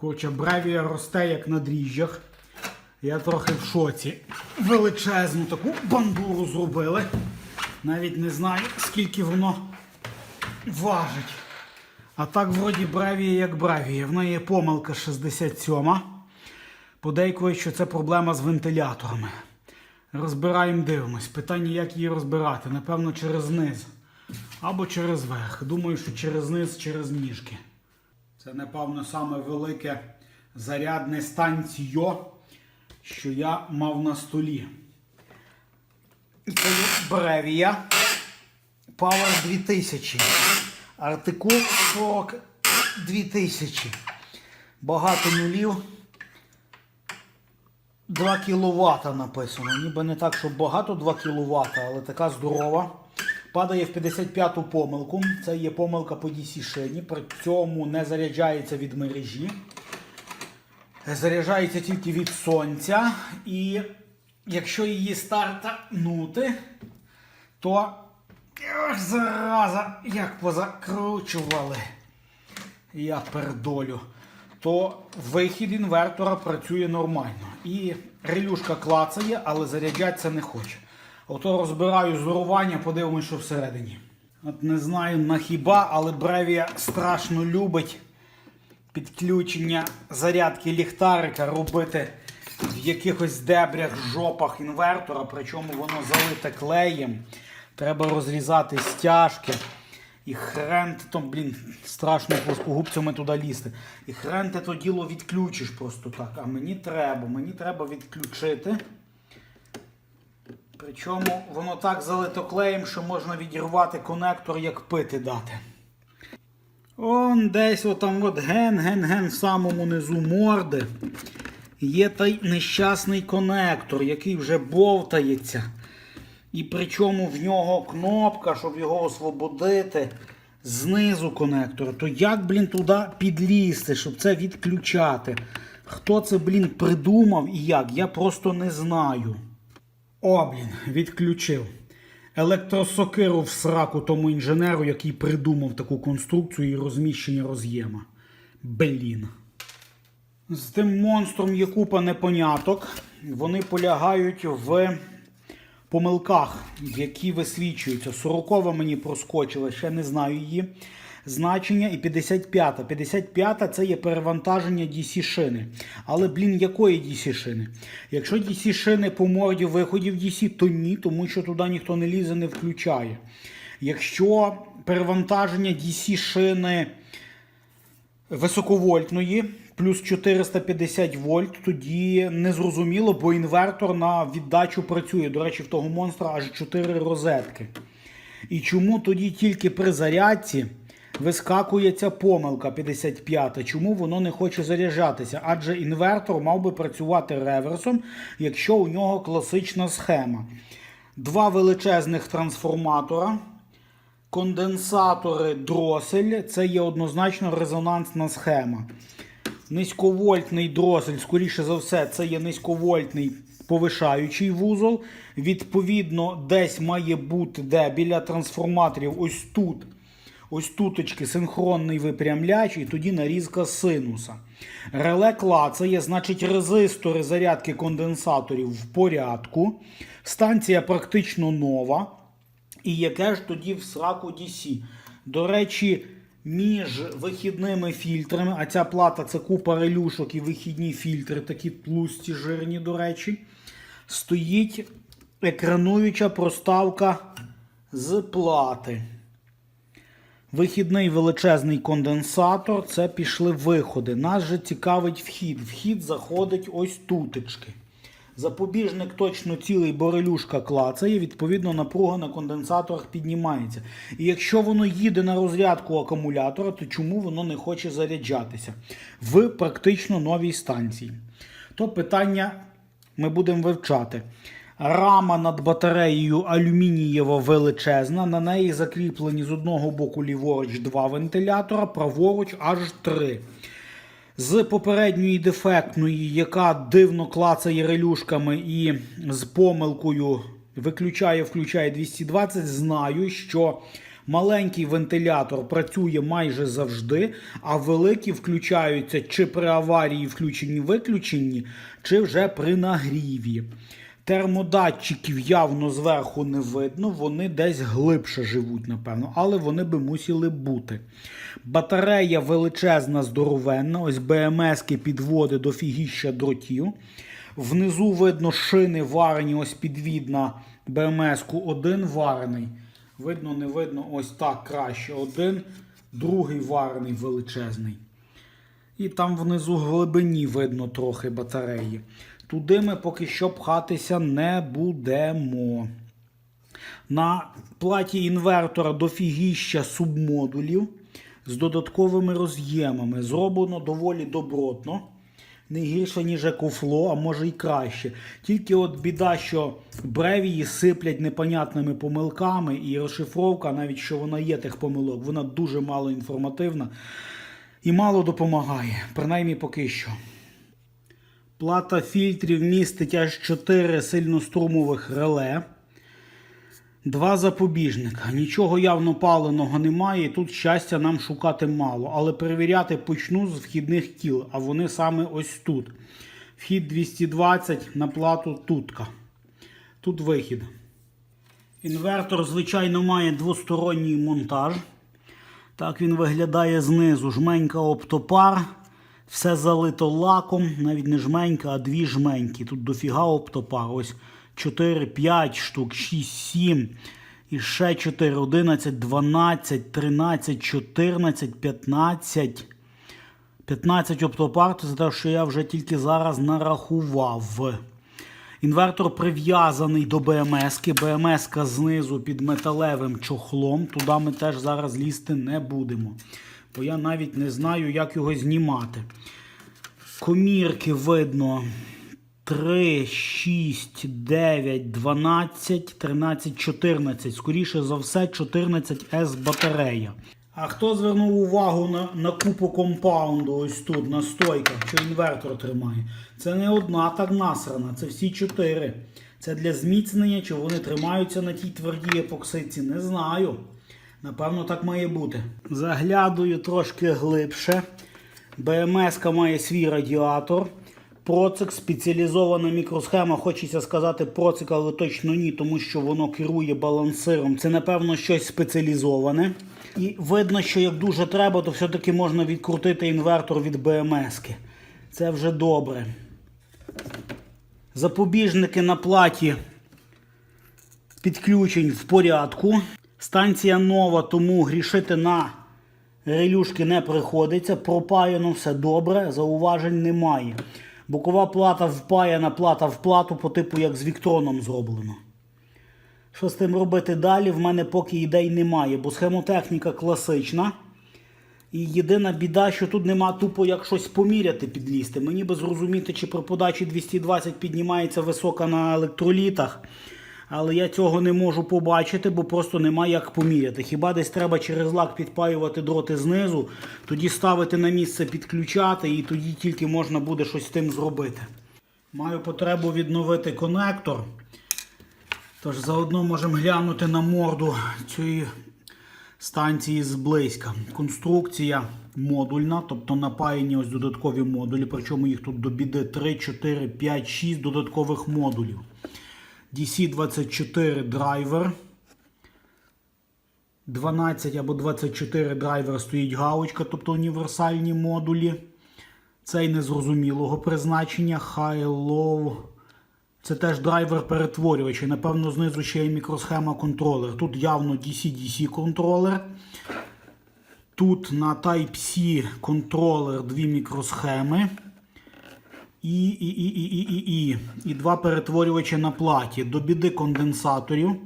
Коротше, бревія росте як на дріжджах. Я трохи в шоці. Величезну таку бандуру зробили. Навіть не знаю, скільки воно важить. А так, вроді, бревія як бревія. В неї є помилка 67. Подейкують, що це проблема з вентиляторами. Розбираємо, дивимось. Питання, як її розбирати. Напевно, через низ. Або через верх. Думаю, що через низ, через ніжки. Це, напевно, саме велике зарядне станціо, що я мав на столі. Бревія Power 2000. Артикул 42 тисячі. Багато нулів. 2 кВт написано. Ніби не так, щоб багато 2 кВт, але така здорова. Падає в 55-ту помилку. Це є помилка по DC шині. При цьому не заряджається від мережі. Заряджається тільки від сонця. І якщо її стартанути, то Ох, зараза, як позакручували. Я пердолю. То вихід інвертора працює нормально. І релюшка клацає, але заряджатися не хоче. Ото розбираю зорування, подивимось, що всередині. От не знаю на хіба, але Бревія страшно любить підключення зарядки ліхтарика робити в якихось дебрях, жопах інвертора, причому воно залите клеєм. Треба розрізати стяжки. І хрен ти там, блін, страшно плоскогубцями туди лізти. І хрен ти то діло відключиш просто так. А мені треба, мені треба відключити. Причому воно так залито клеєм, що можна відірвати конектор, як пити дати. Он десь отам от ген-ген-ген в самому низу морди. Є той нещасний конектор, який вже бовтається. І причому в нього кнопка, щоб його освободити знизу конектора. То як, блін, туди підлізти, щоб це відключати? Хто це, блін, придумав і як? Я просто не знаю. О, блін, відключив. Електросокиру в сраку тому інженеру, який придумав таку конструкцію і розміщення роз'єма. Блін. З тим монстром є купа непоняток. Вони полягають в помилках, які висвічуються. 40 мені проскочила, ще не знаю її. Значення і 55. 55 це є перевантаження DC шини. Але, блін, якої DC шини? Якщо DC шини по морді виходів DC, то ні, тому що туди ніхто не лізе, не включає. Якщо перевантаження DC шини високовольтної, плюс 450 вольт, тоді незрозуміло, бо інвертор на віддачу працює. До речі, в того монстра аж 4 розетки. І чому тоді тільки при зарядці вискакує ця помилка 55? Чому воно не хоче заряджатися? Адже інвертор мав би працювати реверсом, якщо у нього класична схема. Два величезних трансформатора. Конденсатори дросель це є однозначно резонансна схема. Низьковольтний дросель, скоріше за все, це є низьковольтний повишаючий вузол. Відповідно, десь має бути де біля трансформаторів, ось тут. Ось туточки синхронний випрямляч, і тоді нарізка синуса. Реле клацає, значить резистори зарядки конденсаторів в порядку. Станція практично нова. І яке ж тоді в сраку DC? До речі, між вихідними фільтрами, а ця плата це купа релюшок і вихідні фільтри, такі тлусті, жирні, до речі, стоїть екрануюча проставка з плати. Вихідний величезний конденсатор це пішли виходи. Нас же цікавить вхід. Вхід заходить ось тутечки. Запобіжник точно цілий, бо релюшка клацає, відповідно, напруга на конденсаторах піднімається. І якщо воно їде на розрядку акумулятора, то чому воно не хоче заряджатися в практично новій станції? То питання ми будемо вивчати. Рама над батареєю алюмінієва величезна. На неї закріплені з одного боку ліворуч два вентилятора, праворуч аж три. З попередньої дефектної, яка дивно клацає релюшками і з помилкою виключає, включає 220, знаю, що Маленький вентилятор працює майже завжди, а великі включаються чи при аварії включенні-виключенні, чи вже при нагріві. Термодатчиків явно зверху не видно, вони десь глибше живуть, напевно, але вони би мусили бути. Батарея величезна, здоровенна, ось БМСки підводи до фігіща дротів. Внизу видно шини варені, ось підвідна БМС-ку, один варений. Видно, не видно, ось так краще. Один, другий варений величезний. І там внизу глибині видно трохи батареї. Туди ми поки що пхатися не будемо. На платі інвертора дофігіща субмодулів з додатковими роз'ємами. Зроблено доволі добротно. Не гірше, ніж екофло, а може й краще. Тільки от біда, що бревії сиплять непонятними помилками, і розшифровка, навіть що вона є тих помилок, вона дуже мало інформативна і мало допомагає, принаймні поки що. Плата фільтрів містить аж 4 сильнострумових реле. Два запобіжника. Нічого явно паленого немає, і тут щастя нам шукати мало. Але перевіряти почну з вхідних кіл, а вони саме ось тут. Вхід 220 на плату тутка. Тут вихід. Інвертор, звичайно, має двосторонній монтаж. Так він виглядає знизу. Жменька оптопар. Все залито лаком, навіть не жменька, а дві жменьки. Тут дофіга оптопар. Ось 4, 5 штук, 6, 7. І ще 4, 11, 12, 13, 14, 15. 15 оптопар, це те, що я вже тільки зараз нарахував. Інвертор прив'язаний до БМС-ки. БМС-ка знизу під металевим чохлом. Туди ми теж зараз лізти не будемо. Бо я навіть не знаю, як його знімати. Комірки видно 3, 6, 9, 12, 13, 14. Скоріше за все, 14С батарея. А хто звернув увагу на, на купу компаунду ось тут, на стойках, що інвертор тримає? Це не одна так насрана, це всі чотири. Це для зміцнення, чи вони тримаються на тій твердій епоксидці, не знаю. Напевно, так має бути. Заглядую трошки глибше. БМС має свій радіатор. Процик, спеціалізована мікросхема. Хочеться сказати процик, але точно ні, тому що воно керує балансиром. Це, напевно, щось спеціалізоване. І видно, що як дуже треба, то все-таки можна відкрутити інвертор від БМС. -ки. Це вже добре. Запобіжники на платі підключень в порядку. Станція нова, тому грішити на релюшки не приходиться. Пропаяно все добре, зауважень немає. Бокова плата впаяна, плата в плату по типу як з Віктроном зроблено. Що з тим робити далі? В мене поки ідей немає, бо схемотехніка класична. І єдина біда, що тут нема тупо як щось поміряти підлізти. Мені би зрозуміти, чи при подачі 220 піднімається висока на електролітах. Але я цього не можу побачити, бо просто немає як поміряти. Хіба десь треба через лак підпаювати дроти знизу, тоді ставити на місце, підключати, і тоді тільки можна буде щось з тим зробити. Маю потребу відновити конектор. Тож заодно можемо глянути на морду цієї станції зблизька. Конструкція модульна, тобто напаяні ось додаткові модулі, причому їх тут до біди 3, 4, 5, 6 додаткових модулів. DC24 драйвер. 12 або 24 драйвер стоїть галочка, тобто універсальні модулі. Цей незрозумілого призначення. High-Low. Це теж драйвер перетворювач. Напевно, знизу ще є мікросхема контролер. Тут явно DC-DC контролер. Тут на Type-C контролер дві мікросхеми. І, і, і, і, і, і, і. І два перетворювачі на платі. До біди конденсаторів.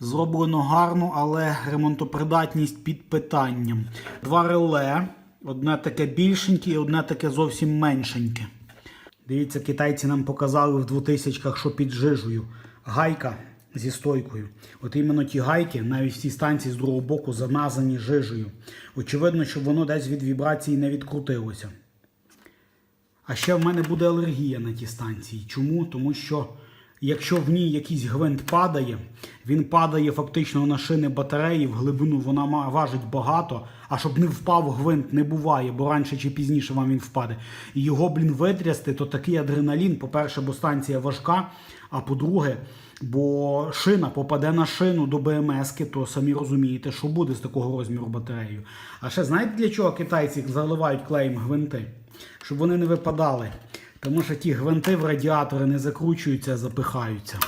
Зроблено гарно, але ремонтопридатність під питанням. Два реле. Одне таке більшеньке і одне таке зовсім меншеньке. Дивіться, китайці нам показали в 2000-х, що під жижею. Гайка зі стойкою. От іменно ті гайки, навіть всі станції з другого боку, замазані жижею. Очевидно, щоб воно десь від вібрації не відкрутилося. А ще в мене буде алергія на ті станції. Чому? Тому що Якщо в ній якийсь гвинт падає, він падає фактично на шини батареї, в глибину вона важить багато, а щоб не впав гвинт, не буває, бо раніше чи пізніше вам він впаде. І його, блін, витрясти, то такий адреналін, по-перше, бо станція важка, а по-друге, бо шина попаде на шину до БМС-ки, то самі розумієте, що буде з такого розміру батареєю. А ще знаєте для чого китайці заливають клеєм гвинти? Щоб вони не випадали. Тому що ті гвинти в радіатори не закручуються, а запихаються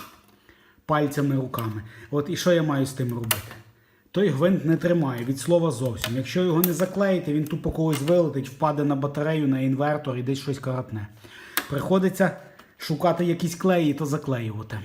пальцями руками. От і що я маю з тим робити? Той гвинт не тримає від слова зовсім. Якщо його не заклеїти, він тупо когось вилетить, впаде на батарею, на інвертор і десь щось каратне. Приходиться шукати якісь клеї то заклеювати.